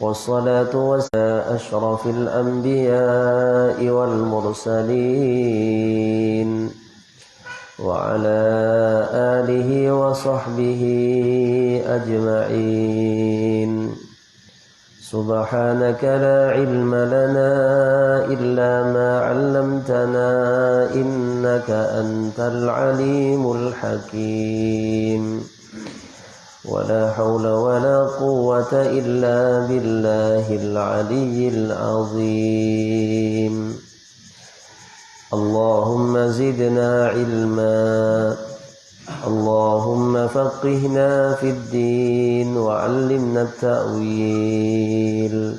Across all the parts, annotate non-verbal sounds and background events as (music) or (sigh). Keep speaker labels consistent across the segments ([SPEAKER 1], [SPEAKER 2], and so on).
[SPEAKER 1] والصلاة والسلام أشرف الأنبياء والمرسلين. وعلى آله وصحبه أجمعين. سبحانك لا علم لنا إلا ما علمتنا إنك أنت العليم الحكيم. ولا حول ولا قوة إلا بالله العلي العظيم. اللهم زدنا علما. اللهم فقهنا في الدين وعلمنا التأويل.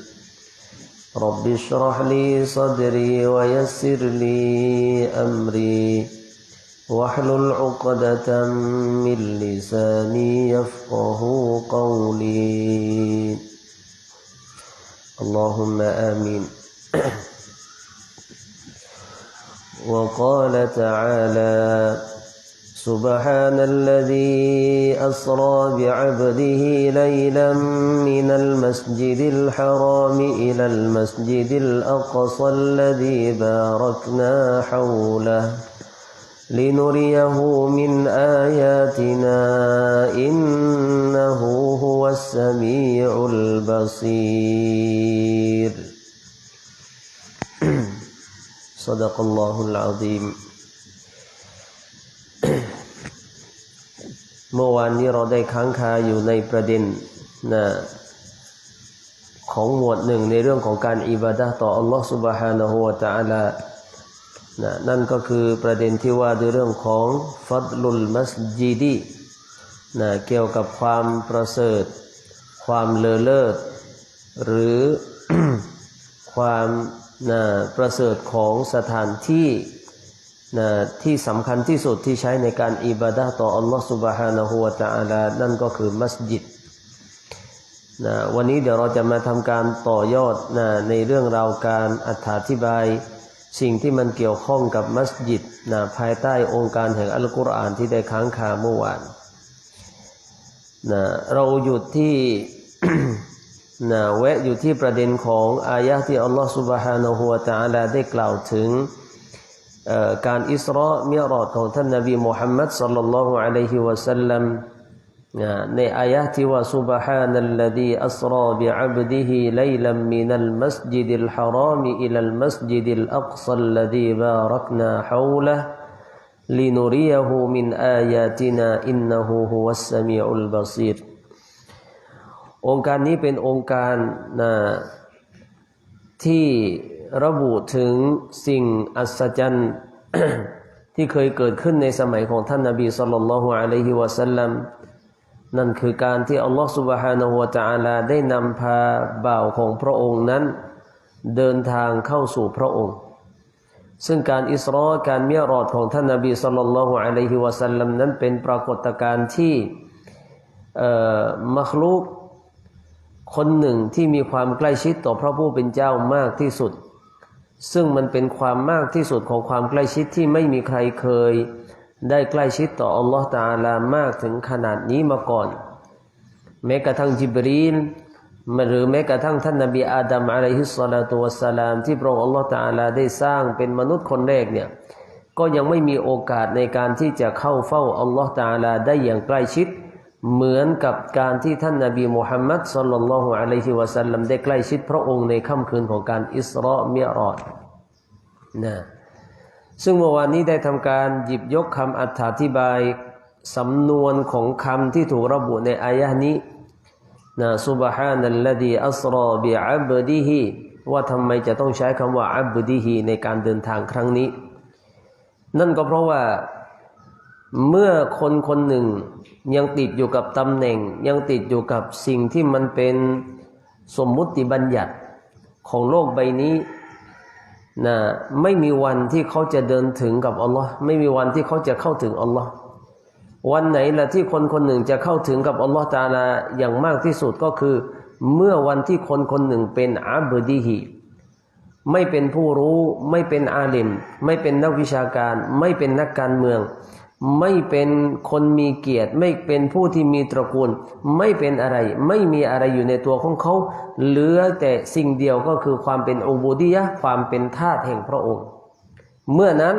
[SPEAKER 1] رب اشرح لي صدري ويسر لي أمري. واحلل عقدة من لساني يفقه قولي. اللهم آمين. (clears throat) وقال تعالى سبحان الذي أسرى بعبده ليلا من المسجد الحرام إلى المسجد الأقصى الذي باركنا حوله. لنريه من آياتنا إنه هو السميع البصير صدق الله العظيم เมื่อวานนี้เราได้ค้างคาอยู่ในประเด็นนะของหมวดหนึ่งในเรื่องของการอิบาดะต่ออัลลอฮฺ سبحانه และ تعالى นะนั่นก็คือประเด็นที่ว่าด้วยเรื่องของฟัดลุลมัสยิดีนะเกี่ยวกับความประเสริฐ ความเลอเลิศ หรือความนะประเสริฐของสถานที่นะที่สำคัญที่สุดที่ใช้ในการอิบาดะต่ออัลลอฮฺสุบฮานะฮูวะตะอาลานั่นก็คือมัสยิดนะวันนี้เดี๋ยวเราจะมาทำการต่อยอดนะในเรื่องราวการอธิบาย สิ่งที่มันเกี่ยวข้องกับมัสยิดนะภายใต้องค์การแห่งอัลกุรอานที่ได้ค้างคาเมื่อวานนะเราหยุดที่นะแวะอยู่ที่ประเด็นของอายะที่อัลลอฮฺสุบฮานะฮูวะตะอาลาได้กล่าวถึงการอิสระมิรอดของท่านนบีมุฮัมมัดสัลลัลลอฮุอะลัยฮิวะสัลลัม ในอายะที่ว่า سبحان الذي أسرى بعبده ليلا من المسجد الحرام إلى المسجد الأقصى الذي باركنا حوله لنريه من آياتنا إنه هو السميع البصير องค์การนี้เป็นองค์การนะที่ระบุถึงสิ่งอัศจรรย์ ที่เคยเกิดขึ้นในสมัยของท่านนาบีสุลต่านละฮ์อะลัยฮิวะสัลลัม นั่นคือการที่อัลลอฮฺสุบฮานาหัวตะอาลาได้นำพาบ่าวของพระองค์นั้น เดินทางเข้าสู่พระองค์ ซึ่งการอิสรอการเมียรอดของท่านนาบีสุลต่านละฮ์อะลัยฮิวะสัลลัมนั้นเป็นปรากฏการณ์ที่มัคลูกคนหนึ่งที่มีความใกล้ชิดต่อพระผู้เป็นเจ้ามากที่สุด ซึ่งมันเป็นความมากที่สุดของความใกล้ชิดที่ไม่มีใครเคย ได้ใกล้ชิดต่ออัลลอฮฺตาลามากถึงขนาดนี้มาก่อน แม้กระทั่งจิบรีนหรือแม้กระทั่งท่านนบีอาดัมอะลัยฮิสสลาตุวสสลามที่พระองค์อัลลอฮฺตาลาได้สร้างเป็นมนุษย์คนแรกเนี่ยก็ยังไม่มีโอกาสในการที่จะเข้าเฝ้าอัลลอฮฺตาลาได้อย่างใกล้ชิด เหมือนกับการที่ท่านนบีมุฮัมมัดสลลัลลอฮุอะลัยฮิวะสัลลัมได้ใกล้ชิดพระองค์ในค่ำคืนของการอิสราเมียรอดนะ ซึ่งเมื่อวานนี้ได้ทำการหยิบยกคำอธิบายสำนวนของคำที่ถูกระบุในอายะนี้นะซุบฮานัลลดีอัสรอบิอับดิฮีว่าทำไมจะต้องใช้คำว่าอับดิฮีในการเดินทางครั้งนี้ นั่นก็เพราะว่าเมื่อคนคนหนึ่งยังติดอยู่กับตำแหน่ง ยังติดอยู่กับสิ่งที่มันเป็นสมมุติบัญญัติของโลกใบนี้ นะไม่มีวันที่เขาจะเดินถึงกับอัลลอฮ์ไม่มีวันที่เขาจะเข้าถึงอัลลอฮ์วันไหนละที่คนคนหนึ่งจะเข้าถึงกับอัลลอฮ์ตาลาอย่างมากที่สุดก็คือ เมื่อวันที่คนคนหนึ่งเป็นอาบดีฮีไม่เป็นผู้รู้ ไม่เป็นอาลิม ไม่เป็นนักวิชาการ ไม่เป็นนักการเมือง ไม่เป็นคนมีเกียรติ ไม่เป็นผู้ที่มีตระกูล ไม่เป็นอะไร ไม่มีอะไรอยู่ในตัวของเขาเหลือแต่สิ่งเดียวก็คือความเป็นอุบูดียะความเป็นทาสแห่งพระองค์ เมื่อนั้น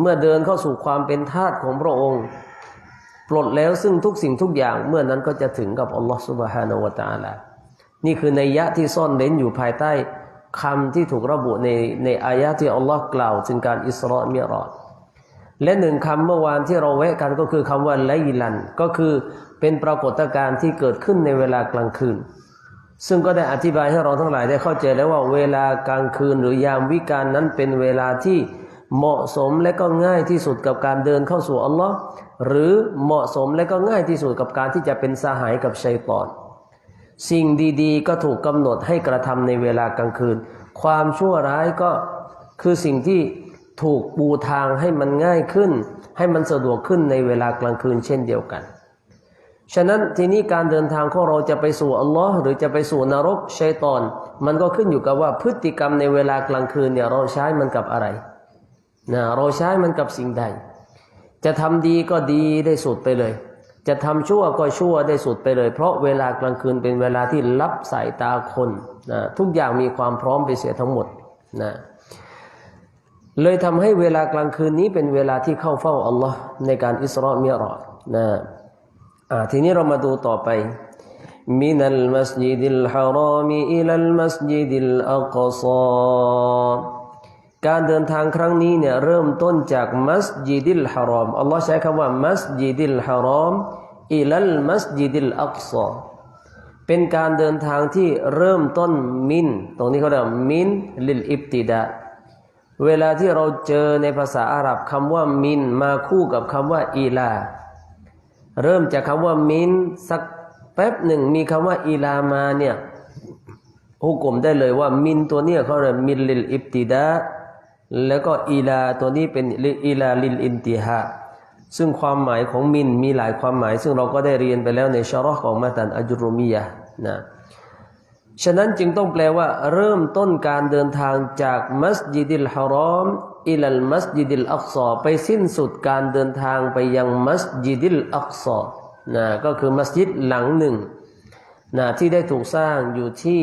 [SPEAKER 1] เมื่อเดินเข้าสู่ความเป็นทาสของพระองค์ ปลดแล้วซึ่งทุกสิ่งทุกอย่างเมื่อนั้นก็จะถึงกับอัลลอฮฺสุบฮานาวตาลานี่คือในยะที่ซ่อนเร้นอยู่ภายใต้คำที่ถูกระบุในในอายะที่อัลลอฮ์กล่าวถึงการอิสรามียรอด และหนึ่งคำเมื่อวานที่เราแวะกันก็คือคำว่าไลลัน ก็คือเป็นปรากฏการณ์ที่เกิดขึ้นในเวลากลางคืน ซึ่งก็ได้อธิบายให้เราทั้งหลายได้เข้าใจแล้วว่าเวลากลางคืนหรือยามวิกาลนั้นเป็นเวลาที่เหมาะสมและก็ง่ายที่สุดกับการเดินเข้าสู่อัลลอฮ์หรือเหมาะสมและก็ง่ายที่สุดกับการที่จะเป็นสหายกับชัยตอน สิ่งดีๆ ก็ถูกกำหนดให้กระทำในเวลากลางคืน ความชั่วร้ายก็คือสิ่งที่ ถูกปูทางให้มันง่ายขึ้น ให้มันสะดวกขึ้นในเวลากลางคืนเช่นเดียวกัน ฉะนั้นทีนี้การเดินทางของเราจะไปสู่อัลลอฮ์หรือจะไปสู่นรกชัยตอน มันก็ขึ้นอยู่กับว่าพฤติกรรมในเวลากลางคืนเนี่ยเราใช้มันกับอะไรนะเราใช้มันกับสิ่งใด จะทำดีก็ดีได้สุดไปเลย จะทำชั่วก็ชั่วได้สุดไปเลย เพราะเวลากลางคืนเป็นเวลาที่รับสายตาคนนะทุกอย่างมีความพร้อมไปเสียทั้งหมดนะ เลยทำให้เวลากลางคืนนี้เป็นเวลาที่เข้าเฝ้าอัลลอฮ์ในการอิสรามีรอดนะอ่าทีนี้เรามาดูต่อไปมินัลมัสยิดิลฮารอมีอิลัลมัสยิดิลอักซอการเดินทางครั้งนี้เนี่ยเริ่มต้นจากมัสยิดิลฮารอมอัลลอฮ์ใช้คำว่ามัสยิดิลฮารอมอิลัลมัสยิดิลอักซอเป็นการเดินทางที่เริ่มต้นมิน ตรงนี้เขาเรียกมินลิลอิบติดา เวลาที่เราเจอในภาษาอาหรับคำว่ามิน มาคู่กับคำว่าอีลา เริ่มจากคำว่ามิน สักแป๊บหนึ่งมีคำว่าอีลามาเนี่ยฮุกกลมได้เลยว่ามินตัวเนี้ยเขาเรียกมินลิลอิบติดาแล้วก็อีลาตัวนี้เป็นอีลาลิลอินติฮาซึ่งความหมายของมินมีหลายความหมาย ซึ่งเราก็ได้เรียนไปแล้วในชาร์ของมาตันอัจรุมียะนะ ฉะนั้นจึงต้องแปลว่า เริ่มต้นการเดินทางจากมัสยิดิลฮารอมอิลัลมัสยิดิลอักซอไปสิ้นสุดการเดินทางไปยังมัสยิดิลอักซอนะก็คือมัสยิดหลังหนึ่งนะที่ได้ถูกสร้างอยู่ที่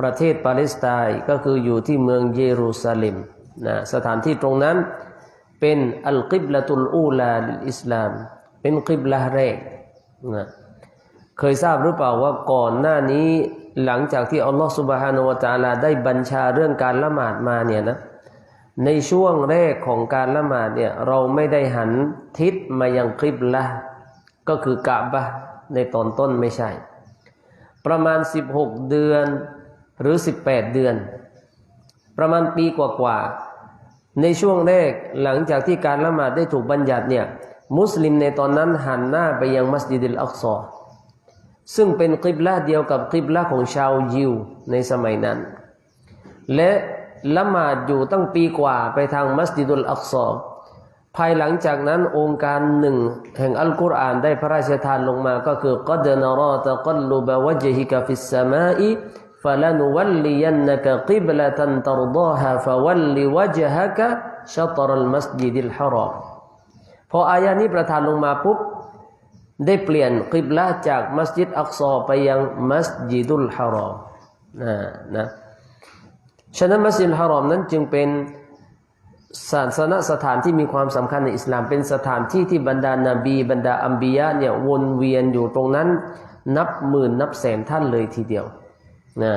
[SPEAKER 1] ประเทศปาเลสไตน์ก็คืออยู่ที่เมืองเยรูซาเล็มนะสถานที่ตรงนั้นเป็นอัลกิบละตุลอูลาอิสลาม เป็นกิบละแรกนะเคยทราบหรือเปล่าว่าก่อนหน้านี้ หลังจากที่อัลลอฮฺสุบฮานาวะตาลาได้บัญชาเรื่องการละหมาดมาเนี่ยนะในช่วงแรกของการละหมาดเนี่ยเราไม่ได้หันทิศมายังคลิบละก็คือกะบะในตอนต้นไม่ใช่ ประมาณ 16 เดือนหรือ 18 เดือน ประมาณปีกว่าๆในช่วงแรกหลังจากที่การละหมาดได้ถูกบัญญัติเนี่ยมุสลิมในตอนนั้นหันหน้าไปยังมัสยิดิลอักซอ ซึ่งเป็นกิบลาเดียวกับกิบลาของชาวยิวในสมัยนั้น และละหมาดอยู่ตั้งปีกว่าไปทางมัสยิดุลอักซอภายหลังจากนั้นองค์การหนึ่งแห่งอัลกุรอานได้พระราชทานลงมาก็คือกัดนารอตะกัลลุบวจฮิกฟิสสมาอีฟลนวัลลียันนกกิบลาตันตรดาฮาฟวัลลิวจฮะกะชัตรัลมัสยิดิลฮารอพออายานี้ประทานลงมาปุ๊บ ได้เปลี่ยนกิบละจากมัสยิดอักซอไปยังมัสยิดุลฮารอมนะนะฉะนั้นมัสยิดฮารอมนั้นจึงเป็นศาสนสถานที่มีความสำคัญในอิสลาม เป็นสถานที่ที่บรรดานาบี บรรดาอัมบียะเนี่ยวนเวียนอยู่ตรงนั้น นับหมื่นนับแสนท่านเลยทีเดียวนะ